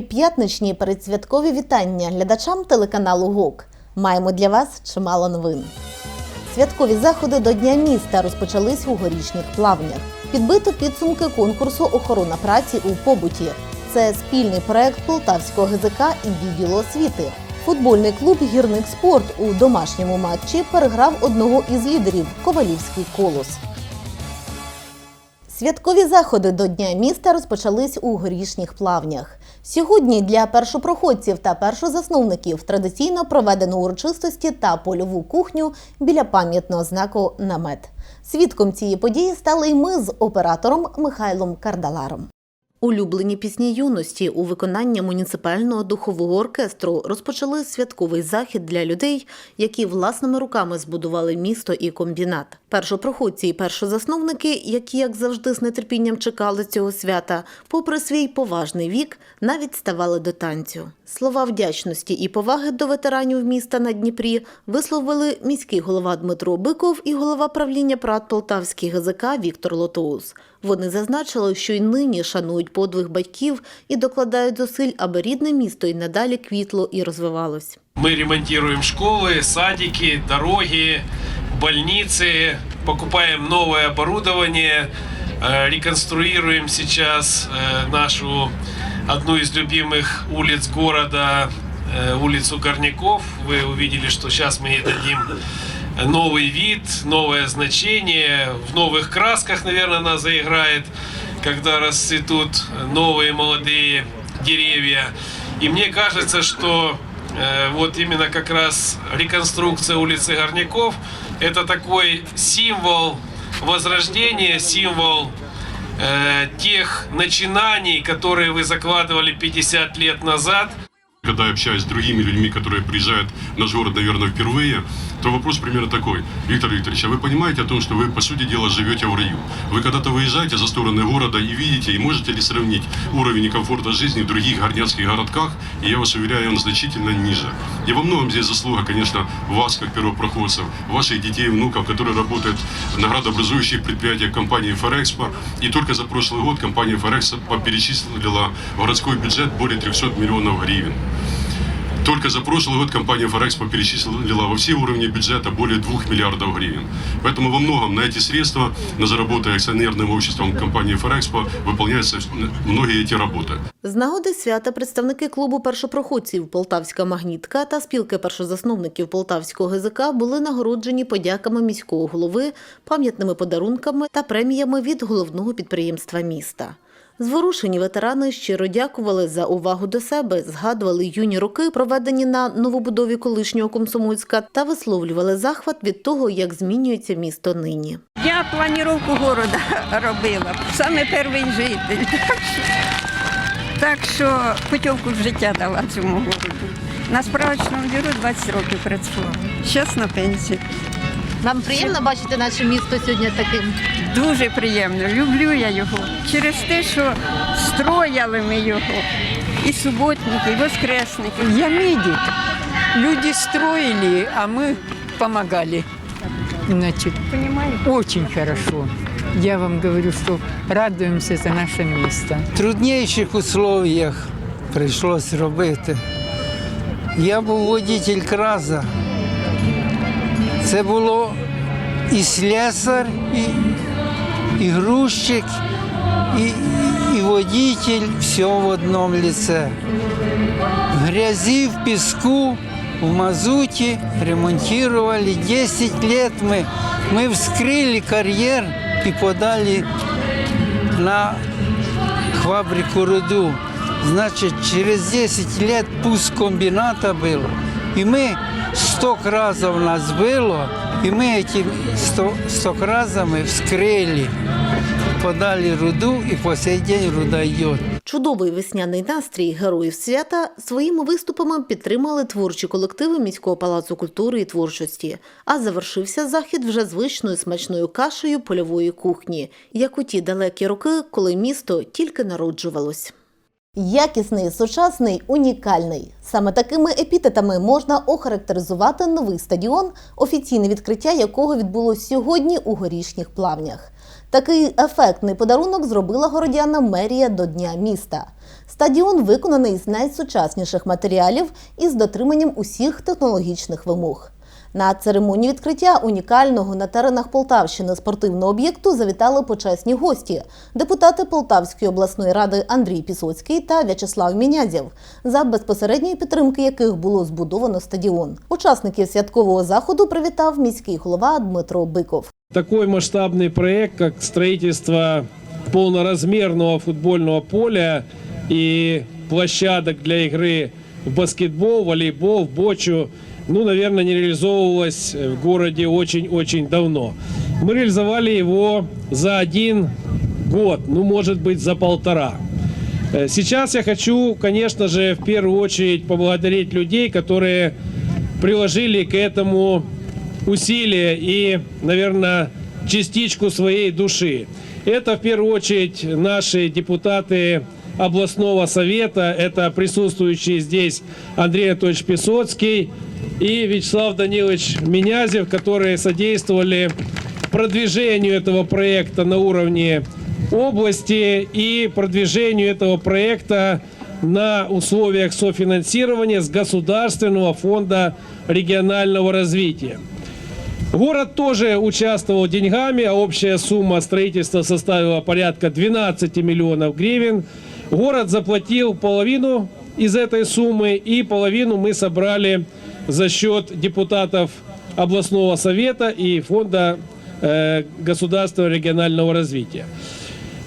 П'ятничні передсвяткові вітання глядачам телеканалу ГОК. Маємо для вас чимало новин. Святкові заходи до Дня міста розпочались у горішніх плавнях. Підбито підсумки конкурсу Охорона праці у побуті. Це спільний проект Полтавського ГЗК і відділу освіти. Футбольний клуб Гірник спорт у домашньому матчі переграв одного із лідерів Ковалівський колос. Святкові заходи до Дня міста розпочались у горішніх плавнях. Сьогодні для першопроходців та першозасновників традиційно проведено урочистості та польову кухню біля пам'ятного знаку намет. Свідком цієї події стали й ми з оператором Михайлом Кардаларом. Улюблені пісні юності у виконанні муніципального духового оркестру розпочали святковий захід для людей, які власними руками збудували місто і комбінат. Першопроходці і першозасновники, які, як завжди, з нетерпінням чекали цього свята, попри свій поважний вік, навіть ставали до танцю. Слова вдячності і поваги до ветеранів міста на Дніпрі висловили міський голова Дмитро Биков і голова правління ПРАТ Полтавський ГЗК Віктор Лотоус. Вони зазначили, що й нині шанують подвиг батьків і докладають зусиль, аби рідне місто й надалі квітло і розвивалось. Мы ремонтируем школы, садики, дороги, больницы, покупаем новое оборудование, э, реконструируем сейчас э, нашу одну из любимых улиц города, э, улицу Горняков. Вы увидели, что сейчас мы ей дадим новый вид, новое значение. В новых красках, наверное, она заиграет, когда расцветут новые молодые деревья. И мне кажется, что э, вот именно как раз реконструкция улицы Горняков это такой символ возрождения, символ э, тех начинаний, которые вы закладывали 50 лет назад. Когда я общаюсь с другими людьми, которые приезжают в наш город, наверное, впервые, то вопрос примерно такой. Виктор Викторович, а вы понимаете о том, что вы, по сути дела, живете в раю? Вы когда-то выезжаете за стороны города и видите, и можете ли сравнить уровень комфорта жизни в других горняцких городках, и я вас уверяю, он значительно ниже. И во многом здесь заслуга, конечно, вас, как первопроходцев, ваших детей внуков, которые работают на градообразующих предприятиях компании «Форекспо». И только за прошлый год компания «Форекспо» перечислила в городской бюджет более 300 миллионов гривен. Только за прошлый год компания «Форекспо» перечислила во все уровни бюджета более 2 миллиардов гривен. Поэтому во многом на эти средства, на заработанные акционерным обществом компании «Форекспо», выполняются многие эти работы. З нагоди свята представники клубу першопроходців Полтавська магнітка та спілки першозасновників Полтавського ГЗК були нагороджені подяками міського голови, пам'ятними подарунками та преміями від головного підприємства міста. Зворушені ветерани щиро дякували за увагу до себе, згадували юні роки, проведені на новобудові колишнього Комсомольська, та висловлювали захват від того, як змінюється місто нині. Я планировку города робила, саме перший житель. Так що путівку в життя дала цьому городу. На справочному бюро 20 років працювала. Зараз на пенсії. Вам приємно бачити наше місто сьогодні таким. Дуже приємно. Люблю я його. Через те, що строяли ми його. І суботники, і воскресники. Я медик. Люди строили, а мы помогали. Значит, Понимаете? очень хорошо. Я вам говорю, что радуемся за наше место. трудніших условиях прийшлось робити. Я був водитель краза. Це було і слесар, і, і грузчик, і, і водитель, все в одному лице. В грязі, в піску, в мазуті ремонтировали. 10 лет мы, мы вскрыли карьер и подали на фабрику руду. Значит, через 10 лет пуск комбината был. И мы 100 разов нас было, и мы эти 100, 100 разами вскрыли, подали руду, и по сей день руда идет. Чудовий весняний настрій героїв свята своїми виступами підтримали творчі колективи міського палацу культури і творчості. А завершився захід вже звичною смачною кашею польової кухні, як у ті далекі роки, коли місто тільки народжувалось. Якісний, сучасний, унікальний. Саме такими епітетами можна охарактеризувати новий стадіон, офіційне відкриття якого відбулось сьогодні у горішніх плавнях. Такий ефектний подарунок зробила городяна мерія до Дня міста. Стадіон виконаний з найсучасніших матеріалів і з дотриманням усіх технологічних вимог. На церемонію відкриття унікального на теренах Полтавщини спортивного об'єкту завітали почесні гості, депутати Полтавської обласної ради Андрій Пісоцький та В'ячеслав Мінязєв, за безпосередньої підтримки яких було збудовано стадіон. Учасників святкового заходу привітав міський голова Дмитро Биков. Такой масштабный проект, как строительство полноразмерного футбольного поля и площадок для игры в баскетбол, волейбол, бочу, ну, наверное, не реализовывалось в городе очень-очень давно. Мы реализовали его за один год, ну, может быть, за полтора. Э, Сейчас я хочу, конечно же, в первую очередь поблагодарить людей, которые приложили к этому усилия и, наверное, частичку своей души. Это в первую очередь наши депутаты областного совета, это присутствующий здесь Андрей Анатольевич Песоцкий и Вячеслав Данилович Минязев, которые содействовали продвижению этого проекта на уровне области и продвижению этого проекта на условиях софинансирования с Государственного фонда регионального развития. Город тоже участвовал деньгами, а общая сумма строительства составила порядка 12 миллионов гривен. Город заплатил половину из этой суммы, и половину мы собрали за счет депутатов областного совета и фонда э, государственного регионального развития.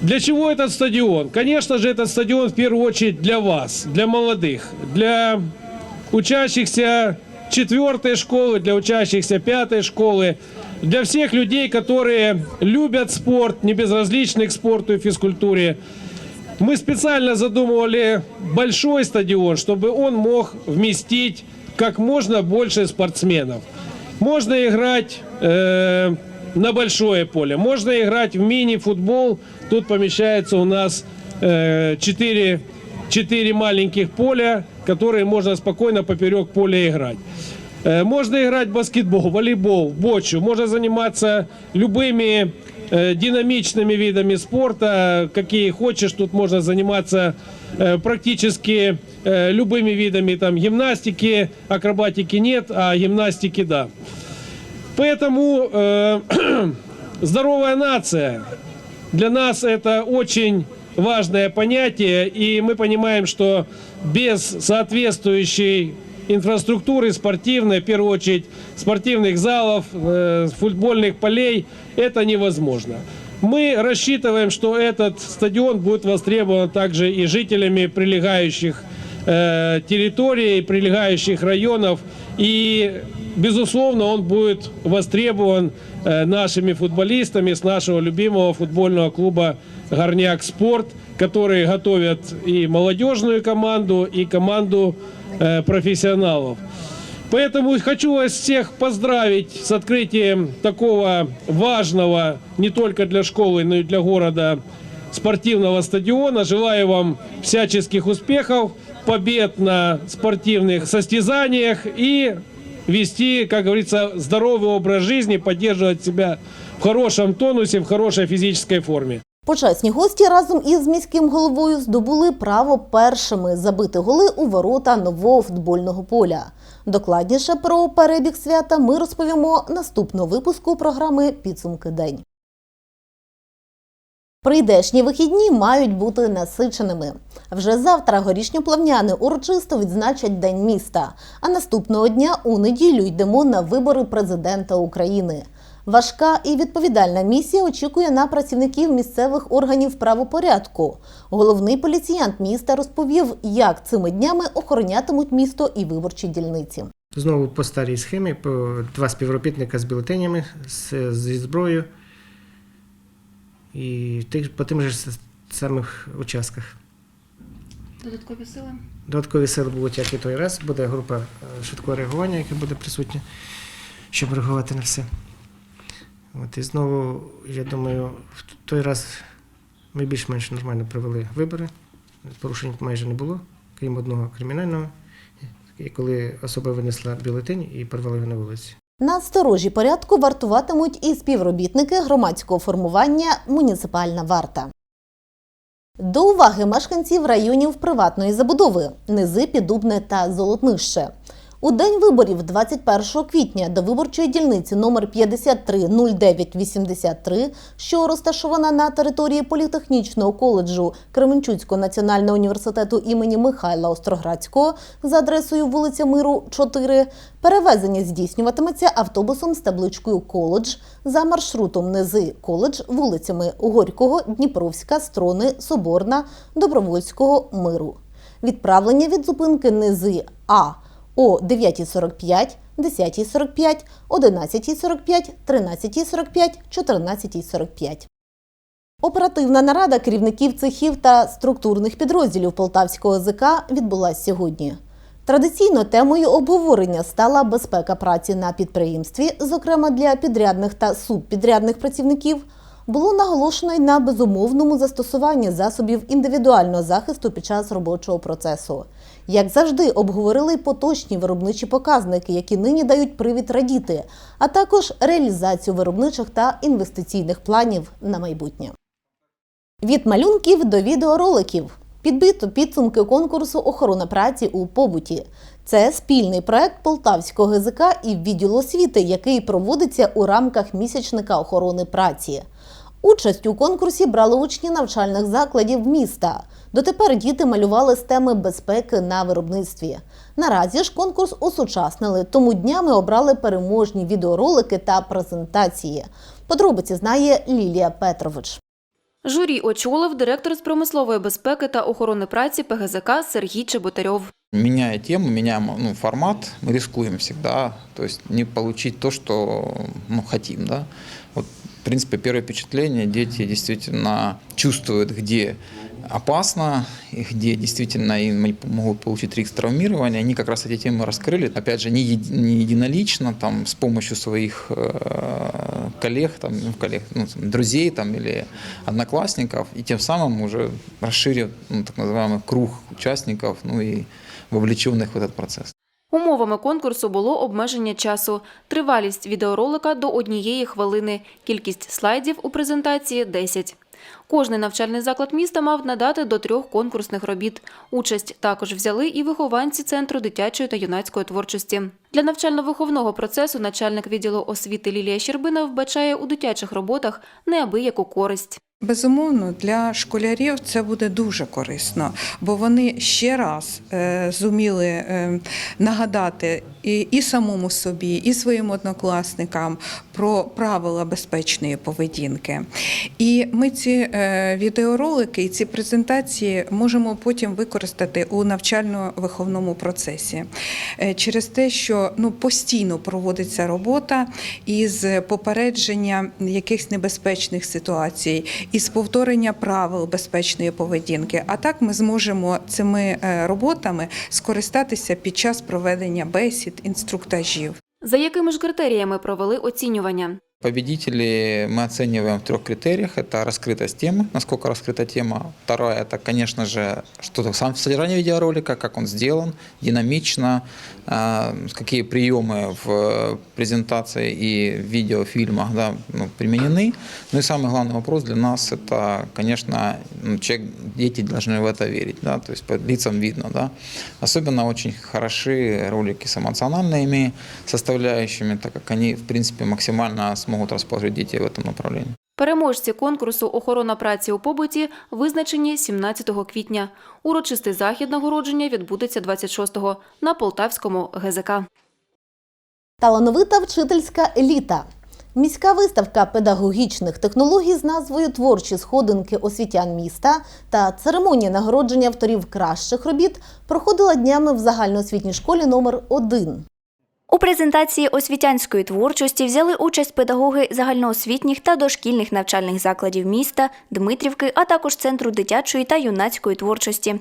Для чего этот стадион? Конечно же, этот стадион в первую очередь для вас, для молодых, для учащихся четвертой школы, для учащихся пятой школы, для всех людей, которые любят спорт, не безразличны к спорту и физкультуре. Мы специально задумывали большой стадион, чтобы он мог вместить как можно больше спортсменов. Можно играть э, на большое поле, можно играть в мини-футбол. Тут помещается у нас э, 4, 4 маленьких поля, которые можно спокойно поперек поля играть. Э, Можно играть в баскетбол, волейбол, бочу. Можно заниматься любыми э, динамичными видами спорта, какие хочешь. Тут можно заниматься практически э, любыми видами там гимнастики, акробатики нет, а гимнастики да. Поэтому э, здоровая нация для нас это очень важное понятие, и мы понимаем, что без соответствующей инфраструктуры спортивной, в первую очередь спортивных залов, э, футбольных полей, это невозможно. Мы рассчитываем, что этот стадион будет востребован также и жителями прилегающих э, территорий, прилегающих районов. И, безусловно, он будет востребован э, нашими футболистами с нашего любимого футбольного клуба «Горняк Спорт», которые готовят и молодежную команду, и команду э, профессионалов. Поэтому хочу вас всех поздравить с открытием такого важного не только для школы, но и для города спортивного стадиона. Желаю вам всяческих успехов, побед на спортивных состязаниях и вести, как говорится, здоровый образ жизни, поддерживать себя в хорошем тонусе, в хорошей физической форме. Почесні гості разом із міським головою здобули право першими забити голи у ворота нового футбольного поля. Докладніше про перебіг свята ми розповімо наступного випуску програми Підсумки день. Прийдешні вихідні мають бути насиченими. Вже завтра горішньоплавняни урочисто відзначать День міста. А наступного дня у неділю йдемо на вибори президента України. Важка і відповідальна місія очікує на працівників місцевих органів правопорядку. Головний поліціянт міста розповів, як цими днями охоронятимуть місто і виборчі дільниці. Знову по старій схемі, по два співробітника з бюлетенями, зі зброєю. І тих, по тим же самих участках. Додаткові сили. Додаткові сили будуть, як і той раз. Буде група е, швидкого реагування, яка буде присутня, щоб реагувати на все. От, і знову, я думаю, в той раз ми більш-менш нормально провели вибори. порушень майже не було, крім одного кримінального, і коли особа винесла бюлетень і порвала його на вулиці. На сторожі порядку вартуватимуть і співробітники громадського формування Муніципальна варта. До уваги мешканців районів приватної забудови Низи, Піддубне та Золотнище. У день виборів 21 квітня до виборчої дільниці номер 530983, що розташована на території політехнічного коледжу Кременчуцького національного університету імені Михайла Остроградського за адресою вулиця Миру 4, перевезення здійснюватиметься автобусом з табличкою коледж за маршрутом Низи коледж вулицями Горького, Дніпровська, Строни, Соборна, Добровольського, Миру. Відправлення від зупинки Низи А о 9.45, 10.45, 11.45, 13.45, 14.45. Оперативна нарада керівників цехів та структурних підрозділів Полтавського ЗК відбулася сьогодні. Традиційно темою обговорення стала безпека праці на підприємстві, зокрема для підрядних та субпідрядних працівників. Було наголошено й на безумовному застосуванні засобів індивідуального захисту під час робочого процесу. Як завжди, обговорили поточні виробничі показники, які нині дають привід радіти, а також реалізацію виробничих та інвестиційних планів на майбутнє. Від малюнків до відеороликів підбито підсумки конкурсу охорона праці у побуті. Це спільний проект Полтавського ГЗК і відділу освіти, який проводиться у рамках місячника охорони праці. Участь у конкурсі брали учні навчальних закладів міста. Дотепер діти малювали з теми безпеки на виробництві. Наразі ж конкурс осучаснили, тому днями обрали переможні відеоролики та презентації. Подробиці знає Лілія Петрович. Журі очолив директор з промислової безпеки та охорони праці ПГЗК Сергій Чеботарьов. Меняя тему, меняем ну, формат, мы рискуем всегда, то есть не получить то, что ну, хотим. Да? Вот, в принципе, первое впечатление, дети действительно чувствуют, где опасно, и где действительно им могут получить риск травмирования. Они как раз эти темы раскрыли, опять же, не, еди- не единолично, там, с помощью своих э, коллег, там, ну, коллег ну, друзей там, или одноклассников, и тем самым уже расширив ну, так называемый круг участников ну, и вовлеченных в этот процесс. Умовами конкурсу було обмеження часу, тривалість відеоролика до однієї хвилини, кількість слайдів у презентації – 10. Кожний навчальний заклад міста мав надати до трьох конкурсних робіт. Участь також взяли і вихованці Центру дитячої та юнацької творчості. Для навчально-виховного процесу начальник відділу освіти Лілія Щербина вбачає у дитячих роботах неабияку користь. Безумовно, для школярів це буде дуже корисно, бо вони ще раз е, зуміли е, нагадати і, самому собі, і своїм однокласникам про правила безпечної поведінки. І ми ці е, відеоролики і ці презентації можемо потім використати у навчально-виховному процесі через те, що ну постійно проводиться робота із попередження якихось небезпечних ситуацій, із повторення правил безпечної поведінки. А так ми зможемо цими е, роботами скористатися під час проведення бесід, інструктажів. За якими ж критеріями провели оцінювання? Победителей мы оцениваем в трех критериях. Это раскрытость темы, насколько раскрыта тема. Второе, это, конечно же, что-то сам содержание видеоролика, как он сделан, динамично, э, какие приемы в презентации и видеофильмах да, ну, применены. Ну и самый главный вопрос для нас, это, конечно, ну, человек, дети должны в это верить, да, то есть по лицам видно, да. Особенно очень хороши ролики с эмоциональными составляющими, так как они, в принципе, максимально смогут расположить детей в этом направлении. Переможці конкурсу Охорона праці у побуті визначені 17 квітня. Урочистий захід нагородження відбудеться 26-го на Полтавському ГЗК. Талановита вчительська еліта. Міська виставка педагогічних технологій з назвою Творчі сходинки освітян міста та церемонія нагородження авторів кращих робіт проходила днями в загальноосвітній школі номер 1 У презентації освітянської творчості взяли участь педагоги загальноосвітніх та дошкільних навчальних закладів міста, Дмитрівки, а також Центру дитячої та юнацької творчості.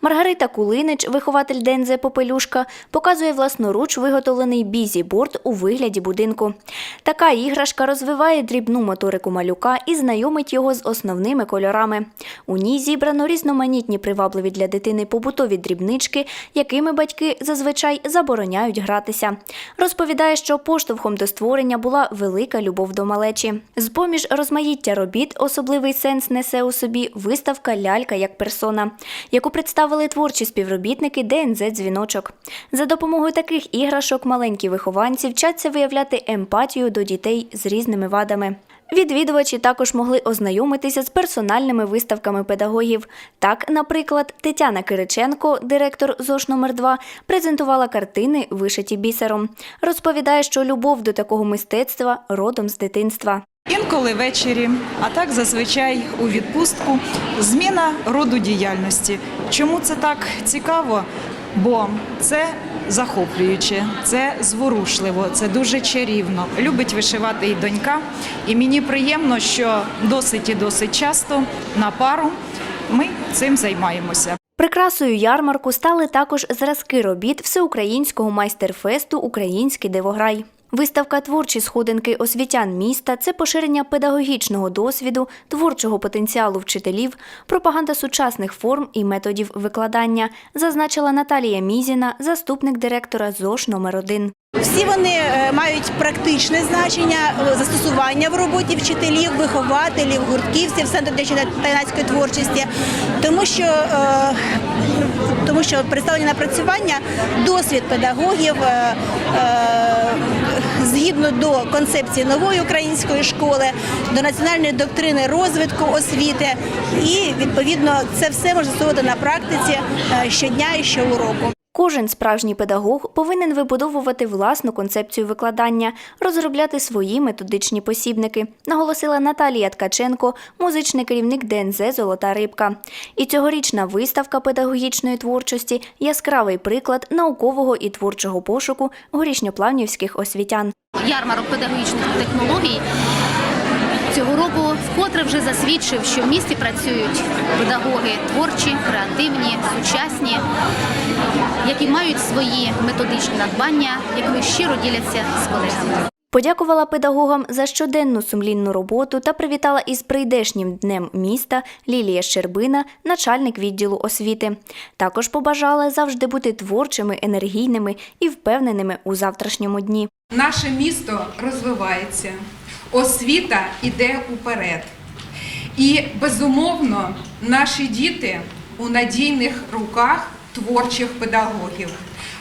Маргарита Кулинич, вихователь ДНЗ Попелюшка, показує власноруч виготовлений бізі-борд у вигляді будинку. Така іграшка розвиває дрібну моторику малюка і знайомить його з основними кольорами. У ній зібрано різноманітні привабливі для дитини побутові дрібнички, якими батьки зазвичай забороняють гратися. Розповідає, що поштовхом до створення була велика любов до малечі. З-поміж розмаїття робіт особливий сенс несе у собі виставка Лялька як персона, яку представили творчі співробітники ДНЗ Дзвіночок. За допомогою таких іграшок маленькі вихованці вчаться виявляти емпатію до дітей з різними вадами. Відвідувачі також могли ознайомитися з персональними виставками педагогів. Так, наприклад, Тетяна Кириченко, директор ЗОШ номер 2 презентувала картини, вишиті бісером. Розповідає, що любов до такого мистецтва родом з дитинства. Інколи ввечері, а так зазвичай у відпустку, зміна роду діяльності. Чому це так цікаво? Бо це захоплююче, це зворушливо, це дуже чарівно. Любить вишивати і донька. І мені приємно, що досить і досить часто на пару ми цим займаємося. Прикрасою ярмарку стали також зразки робіт всеукраїнського майстерфесту Український дивограй. Виставка творчі сходинки освітян міста це поширення педагогічного досвіду, творчого потенціалу вчителів, пропаганда сучасних форм і методів викладання, зазначила Наталія Мізіна, заступник директора ЗОШ номер 1 Всі вони е, мають практичне значення, е, застосування в роботі вчителів, вихователів, гуртківців Центру дитячої та творчості, тому що, е, тому що представлені напрацювання досвід педагогів згідно до концепції нової української школи, до національної доктрини розвитку освіти, і відповідно це все можна застосовувати на практиці е, щодня і щоуроку. Кожен справжній педагог повинен вибудовувати власну концепцію викладання, розробляти свої методичні посібники, наголосила Наталія Ткаченко, музичний керівник ДНЗ Золота рибка. І цьогорічна виставка педагогічної творчості яскравий приклад наукового і творчого пошуку горішньоплавнівських освітян. ярмарок педагогічних технологій цього року вкотре вже засвідчив, що в місті працюють педагоги творчі, креативні, сучасні, які мають свої методичні надбання, якими щиро діляться з колегами. Подякувала педагогам за щоденну сумлінну роботу та привітала із прийдешнім днем міста Лілія Щербина, начальник відділу освіти. Також побажала завжди бути творчими, енергійними і впевненими у завтрашньому дні. Наше місто розвивається, освіта йде уперед. І безумовно, наші діти у надійних руках творчих педагогів.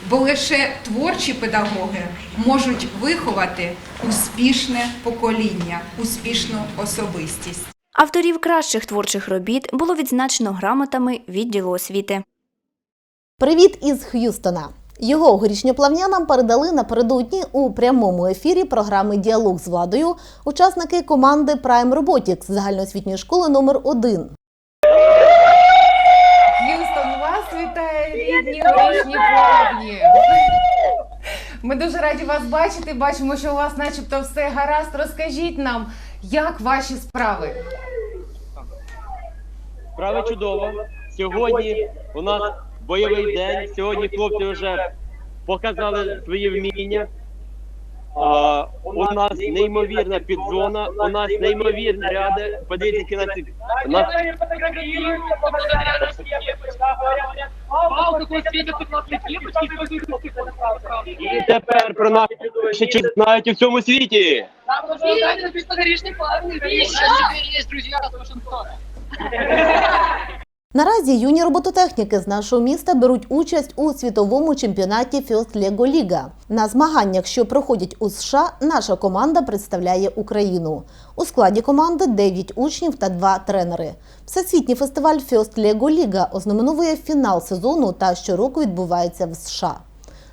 Бо лише творчі педагоги можуть виховати успішне покоління, успішну особистість. Авторів кращих творчих робіт було відзначено грамотами відділу освіти. Привіт із Х'юстона. Його горішньоплавнянам передали напередодні у прямому ефірі програми Діалог з владою учасники команди Prime Robotics загальноосвітньої школи номер 1 Х'юстон, вас вітає рідні горішні плавні. Ми дуже раді вас бачити. Бачимо, що у вас начебто все гаразд. Розкажіть нам, як ваші справи? Справа чудово. Сьогодні у нас бойовий день. Сьогодні хлопці вже показали свої вміння. А, у нас неймовірна підзона, у нас неймовірні ряди. Подивіться, на ці. Нас... І тепер про нас ще чи знають у всьому світі. Наразі юні робототехніки з нашого міста беруть участь у світовому чемпіонаті First Lego Liga. На змаганнях, що проходять у США, наша команда представляє Україну. У складі команди 9 учнів та 2 тренери. Всесвітній фестиваль First Lego Liga ознаменовує фінал сезону та щороку відбувається в США.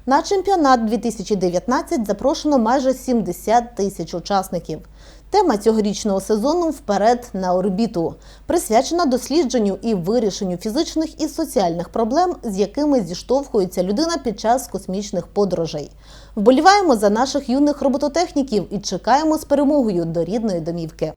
На чемпіонат 2019 запрошено майже 70 тисяч учасників. Тема цьогорічного сезону вперед на орбіту присвячена дослідженню і вирішенню фізичних і соціальних проблем, з якими зіштовхується людина під час космічних подорожей. Вболіваємо за наших юних робототехніків і чекаємо з перемогою до рідної домівки.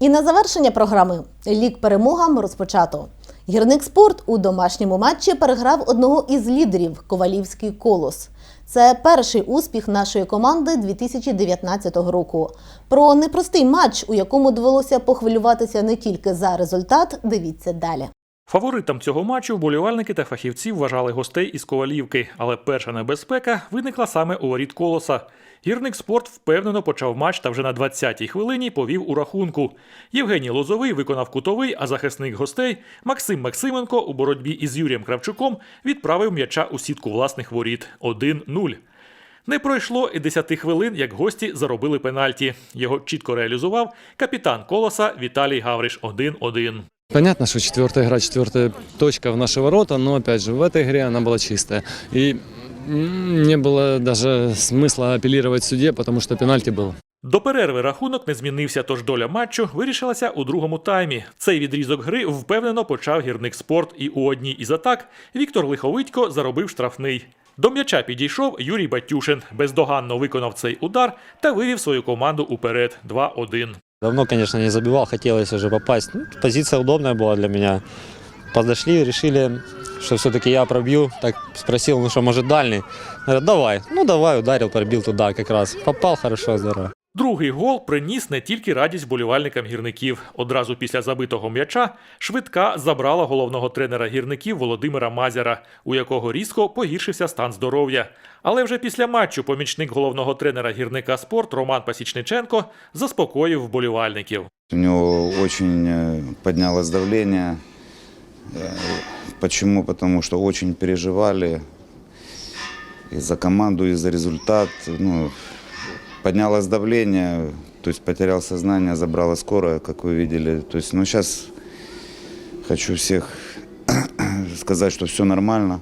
І на завершення програми лік перемогам розпочато. Гірник спорт у домашньому матчі переграв одного із лідерів Ковалівський колос. Це перший успіх нашої команди 2019 року. Про непростий матч, у якому довелося похвилюватися не тільки за результат, дивіться далі. Фаворитом цього матчу вболівальники та фахівці вважали гостей із Ковалівки, але перша небезпека виникла саме у воріт колоса. Гірник спорт впевнено почав матч та вже на 20-й хвилині повів у рахунку. Євгеній Лозовий виконав кутовий, а захисник гостей Максим Максименко у боротьбі із Юрієм Кравчуком відправив м'яча у сітку власних воріт 1-0. Не пройшло і 10 хвилин, як гості заробили пенальті. Його чітко реалізував капітан колоса Віталій Гавриш 1-1. Понятно, что четвертая игра, четвертая точка в наши ворота, но опять же в этой игре она была чистая. И не было даже смысла апеллировать судье, потому что пенальти был. До перерви рахунок не змінився, тож доля матчу вирішилася у другому таймі. Цей відрізок гри впевнено почав гірник спорт, і у одній із атак Віктор Лиховитько заробив штрафний. До м'яча підійшов Юрій Батюшин, бездоганно виконав цей удар та вивів свою команду уперед 2-1. Давно, конечно, не забивал, хотелось уже попасть. Ну, позиция удобная была для меня. Подошли, решили, что все-таки я пробью. Так спросил, ну что, может дальний? Говорят, давай. Ну давай, ударил, пробил туда как раз. Попал хорошо, здорово. Другий гол приніс не тільки радість болівальникам гірників. Одразу після забитого м'яча швидка забрала головного тренера гірників Володимира Мазяра, у якого різко погіршився стан здоров'я. Але вже після матчу помічник головного тренера гірника спорт Роман Пасічниченко заспокоїв вболівальників. У него очень э, поднялось давление. Э, Почему? Потому что очень переживали и за команду, и за результат. Ну, поднялось давление, то есть потерял сознание, забрала скорая, как вы видели. То есть, ну, сейчас хочу всех сказать, что все нормально.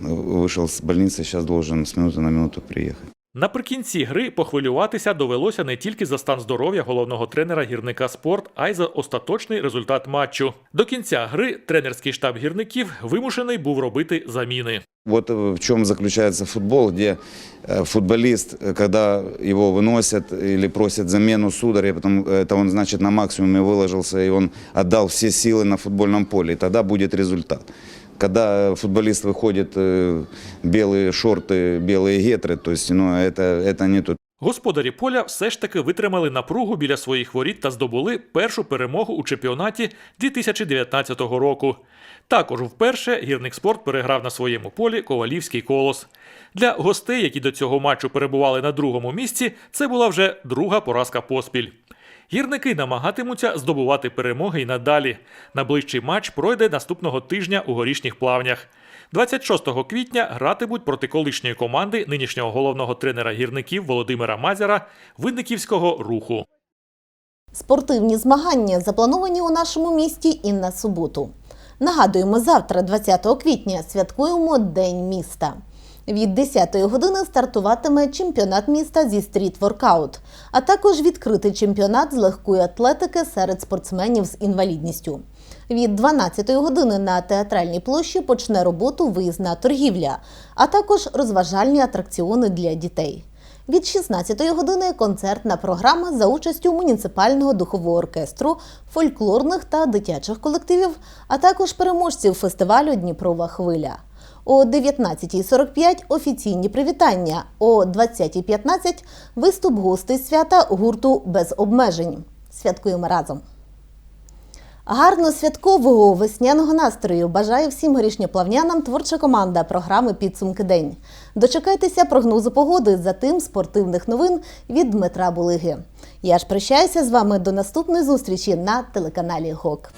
Вышел с больницы, сейчас должен с минуты на минуту приехать. Наприкінці гри похвилюватися довелося не тільки за стан здоров'я головного тренера гірника спорт, а й за остаточний результат матчу. До кінця гри тренерський штаб гірників вимушений був робити заміни. Вот э, в чем заключается футбол, где э, футболист, э, когда его выносят или просят замену сударя, потом это он, значит, на максимуме выложился, и он отдал все силы на футбольном поле, и тогда будет результат. Когда футболист выходит э, белые шорты, белые гетры, то есть, ну, это, это не то. Господарі поля все ж таки витримали напругу біля своїх воріт та здобули першу перемогу у чемпіонаті 2019 року. Також вперше гірник спорт переграв на своєму полі Ковалівський колос. Для гостей, які до цього матчу перебували на другому місці, це була вже друга поразка поспіль. Гірники намагатимуться здобувати перемоги й надалі. Найближчий матч пройде наступного тижня у горішніх плавнях. 26 квітня гратимуть проти колишньої команди нинішнього головного тренера гірників Володимира Мазяра Винниківського руху. Спортивні змагання заплановані у нашому місті і на суботу. Нагадуємо, завтра, 20 квітня, святкуємо День міста. Від 10 години стартуватиме чемпіонат міста зі стріт-воркаут, а також відкритий чемпіонат з легкої атлетики серед спортсменів з інвалідністю. Від 12 години на театральній площі почне роботу виїзна торгівля, а також розважальні атракціони для дітей. Від 16 години концертна програма за участю муніципального духового оркестру, фольклорних та дитячих колективів, а також переможців фестивалю Дніпрова хвиля. О 19.45 офіційні привітання. О 20.15 виступ гостей свята гурту без обмежень. Святкуємо разом. Гарно святкового весняного настрою бажає всім горішньоплавнянам творча команда програми Підсумки день. Дочекайтеся прогнозу погоди, затим спортивних новин від Дмитра Булиги. Я ж прощаюся з вами до наступної зустрічі на телеканалі ГОК.